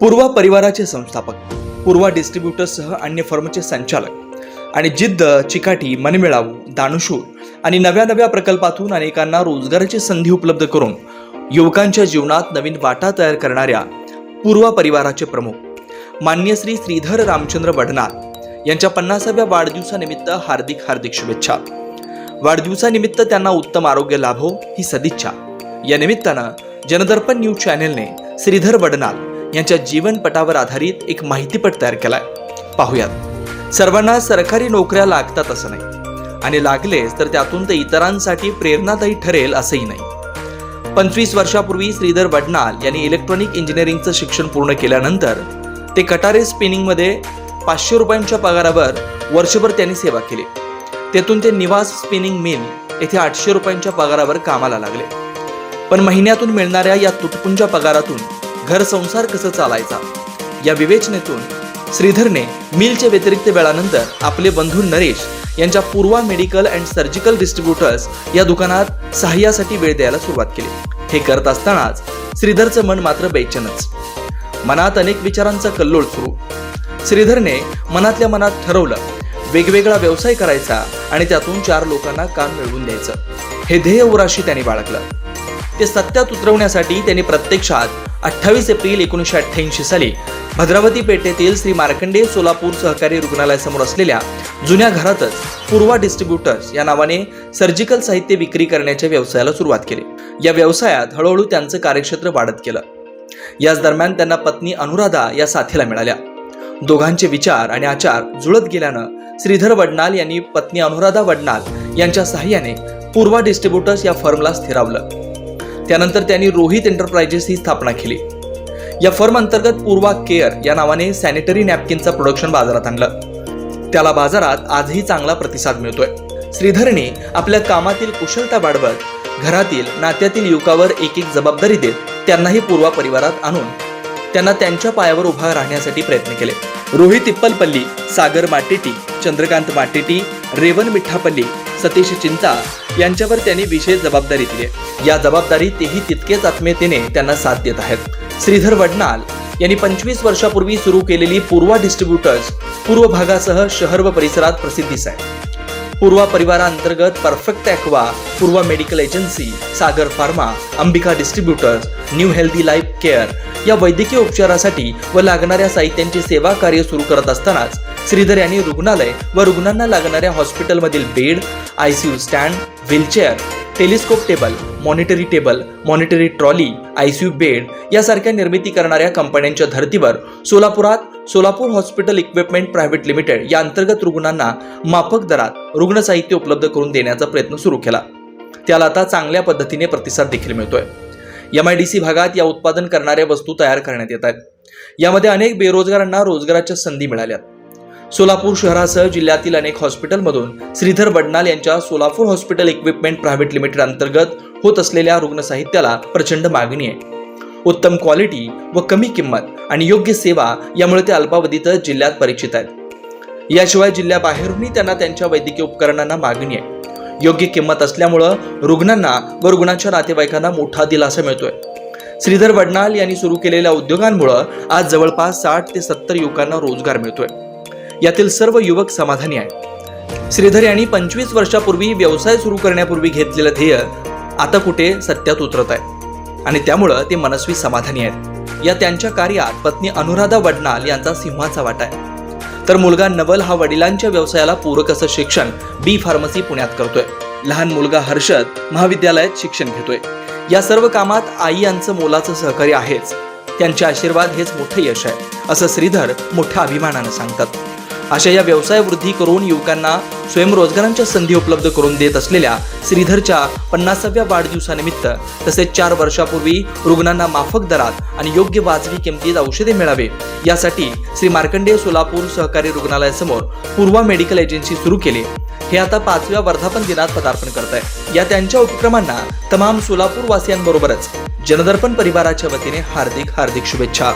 पूर्वा परिवाराचे संस्थापक पूर्वा डिस्ट्रीब्युटर्ससह अन्य फर्मचे संचालक आणि जिद्द चिकाटी मनमिळावू दानशूर आणि नव्या नव्या प्रकल्पातून अनेकांना रोजगाराची संधी उपलब्ध करून युवकांच्या जीवनात नवीन वाटा तयार करणाऱ्या पूर्वा परिवाराचे प्रमुख मान्य श्री श्रीधर रामचंद्र बडनाथ यांच्या पन्नासाव्या वाढदिवसानिमित्त हार्दिक हार्दिक शुभेच्छा. वाढदिवसानिमित्त त्यांना उत्तम आरोग्य लाभो ही सदिच्छा. या निमित्तानं जनदर्पण न्यूज चॅनेलने श्रीधर वडनाथ यांच्या जीवनपटावर आधारित एक माहितीपट तयार केलाय. पाहूयात. सर्वांना सरकारी नोकऱ्या लागतात असं नाही. आणि लागलेच तर त्यातून ते इतरांसाठी प्रेरणादायी ठरेल असंही नाही. पंचवीस वर्षापूर्वी श्रीधर वडनाल यांनी इलेक्ट्रॉनिक इंजिनिअरिंगचं शिक्षण पूर्ण केल्यानंतर ते कटारे स्पिनिंगमध्ये पाचशे रुपयांच्या पगारावर वर्षभर त्यांनी सेवा केली. तेथून ते निवास स्पिनिंग मिल येथे आठशे रुपयांच्या पगारावर कामाला लागले. पण महिन्यातून मिळणाऱ्या या तुटपुंच्या पगारातून घर संसार कसं चालायचा? या विवेचनेतून श्रीधरने मिलच्या व्यतिरिक्त वेळानंतर आपले बंधू नरेश यांच्या Purva medical and surgical distributors या दुकानात सहाय्यासाठी वेळ द्यायला सुरुवात केली. हे करत असतानाच श्रीधरचं मन मात्र बेचनच. मनात अनेक विचारांचा कल्लोळ सुरू. श्रीधरने मनातल्या मनात ठरवलं वेगवेगळा व्यवसाय करायचा आणि त्यातून चार लोकांना काम मिळवून द्यायचं. हे ध्येय उराशी त्यांनी बाळगलं. ते सत्यात उतरवण्यासाठी त्यांनी प्रत्यक्षात अठ्ठावीस एप्रिल एकोणीसशे अठ्ठ्याऐंशी साली भद्रावती पेठेतील श्री मार्कंडे सोलापूर सहकारी रुग्णालयासमोर असलेल्या जुन्या घरातच पूर्वा डिस्ट्रीब्युटर्स या नावाने सर्जिकल साहित्य विक्री करण्याच्या व्यवसायाला सुरुवात केली. या व्यवसायात हळूहळू त्यांचं कार्यक्षेत्र वाढत गेलं. याच दरम्यान त्यांना पत्नी अनुराधा या साथीला मिळाल्या. दोघांचे विचार आणि आचार जुळत गेल्यानं श्रीधर वडनाल यांनी पत्नी अनुराधा वडनाल यांच्या सहाय्याने पूर्वा डिस्ट्रीब्युटर्स या फर्मला स्थिरावलं. त्यानंतर त्यांनी रोहित एंटरप्राइजेस ही स्थापना केली. या फर्म अंतर्गत पूर्वा केअर या नावाने सॅनिटरी नॅपकिनचं प्रोडक्शन बाजारात आणलं. त्याला बाजारात आजही चांगला प्रतिसाद मिळतोय. श्रीधरने आपल्या कामातील कुशलता वाढवत घरातील नात्यातील युवकावर एक एक जबाबदारी देत त्यांनाही पूर्वा परिवारात आणून त्यांना त्यांच्या पायावर उभा राहण्यासाठी प्रयत्न केले. रोहित इप्पलपल्ली सागर माटेटी चंद्रकांत माटेटी रेवन मिठापल्ली सतीश चिंता यांच्यावर त्यांनी विशेष जबाबदारी दिली या जबाबदारी तेही तितकेच आत्मीयतेने त्यांना साथ देत आहेत. श्रीधर वडनाल यांनी पंचवीस वर्षापूर्वी सुरू केलेली पूर्वा डिस्ट्रीब्युटर्स पूर्व भागासह शहर व परिसरात प्रसिद्धीस आहे Purva परिवाराअंतर्गत perfect aqua Purva medical agency Sagar pharma Ambika distributors new healthy life care या वैद्यकीय उपचारासाठी व लागणाऱ्या साहित्यांची सेवा कार्य सुरू करत असतानाच श्रीधर यांनी रुग्णालय व रुग्णांना लागणाऱ्या हॉस्पिटलमधील bed ICU stand wheelchair telescope table monitory table monitory trolley ICU bed यासारख्या निर्मिती करणाऱ्या कंपन्यांच्या धर्तीवर सोलापुरात Solapur hospital equipment private limited या अंतर्गत रुग्णांना माफक दरात रुग्ण साहित्य उपलब्ध करून देण्याचा प्रयत्न सुरू केला. त्याला आता चांगल्या पद्धतीने प्रतिसाद देखील मिळतोय. एम आय डी सी भागात या उत्पादन करणाऱ्या वस्तू तयार करण्यात येत आहेत. यामध्ये अनेक बेरोजगारांना रोजगाराच्या संधी मिळाल्यात. सोलापूर शहरासह जिल्ह्यातील अनेक हॉस्पिटलमधून श्रीधर बडनाल यांच्या Solapur hospital equipment private limited अंतर्गत होत असलेल्या रुग्ण साहित्याला प्रचंड मागणी आहे. उत्तम क्वालिटी व कमी किंमत आणि योग्य सेवा यामुळे ते अल्पावधीतच जिल्ह्यात परिचित आहेत. याशिवाय जिल्ह्याबाहेरूनही त्यांना त्यांच्या वैद्यकीय उपकरणांना मागणी आहे. योग्य किंमत असल्यामुळं रुग्णांना व रुग्णांच्या नातेवाईकांना मोठा दिलासा मिळतोय. श्रीधर वडनाल यांनी सुरू केलेल्या उद्योगांमुळं आज जवळपास साठ ते सत्तर युवकांना रोजगार मिळतोय. यातील सर्व युवक समाधानी आहेत. श्रीधर यांनी पंचवीस वर्षापूर्वी व्यवसाय सुरू करण्यापूर्वी घेतलेलं ध्येय आता कुठे सत्यात उतरत आहे. आणि त्यामुळं ते मनस्वी समाधानी आहेत. या त्यांच्या कार्यात पत्नी अनुराधा वडनाल यांचा सिंहाचा वाटा आहे. तर मुलगा नवल हा वडिलांच्या व्यवसायाला पूरक असं शिक्षण बी फार्मसी पुण्यात करतोय. लहान मुलगा हर्षद महाविद्यालयात शिक्षण घेतोय. या सर्व कामात आई यांचं मोलाचं सहकार्य आहेच. त्यांचे आशीर्वाद हेच मोठं यश आहे असं श्रीधर मोठ्या अभिमानानं सांगतात. अशा या व्यवसाय वृद्धी करून युवकांना स्वयंरोजगारांच्या संधी उपलब्ध करून देत असलेल्या श्रीधरच्या पन्नासाव्या वाढदिवसानिमित्त तसेच चार वर्षापूर्वी रुग्णांना माफक दरात आणि योग्य वाजवी किमतीत औषधे मिळावे यासाठी श्री मार्कंडेय सोलापूर सहकारी रुग्णालयासमोर पूर्वा मेडिकल एजन्सी सुरू केली. हे आता पाचव्या वर्धापन दिनात पदार्पण करत आहे या त्यांच्या उपक्रमांना तमाम सोलापूर वासियांबरोबरच जनदर्पण परिवाराच्या वतीने हार्दिक हार्दिक शुभेच्छा.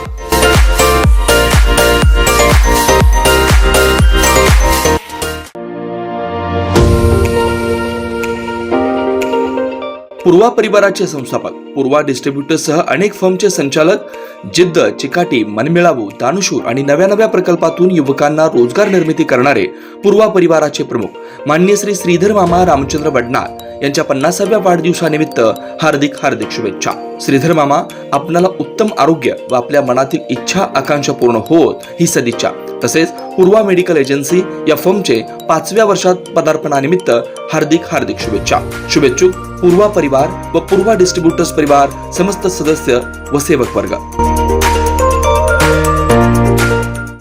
पूर्वा परिवाराचे संस्थापक पूर्वा डिस्ट्रीब्युटरसह अनेक फर्मचे संचालक जिद्द चिकाटी मनमिळावू दानशूर आणि नव्या नव्या प्रकल्पातून युवकांना रोजगार निर्मिती करणारे पूर्वा परिवाराचे प्रमुख मान्य श्री श्रीधर मामा रामचंद्र वडनार यांच्या पन्नासाव्या वाढदिवसानिमित्त हार्दिक हार्दिक शुभेच्छा. श्रीधर मामा आपणाला उत्तम आरोग्य व आपल्या मनातील इच्छा आकांक्षा पूर्ण होत ही सदिच्छा. तसेच पूर्वा मेडिकल एजन्सी या फर्मचे पाचव्या वर्षात पदार्पणानिमित्त हार्दिक हार्दिक शुभेच्छा. शुभेच्छुक पूर्वा परिवार व पूर्वा डिस्ट्रीब्युटर्स परिवार समस्त सदस्य व सेवक वर्ग.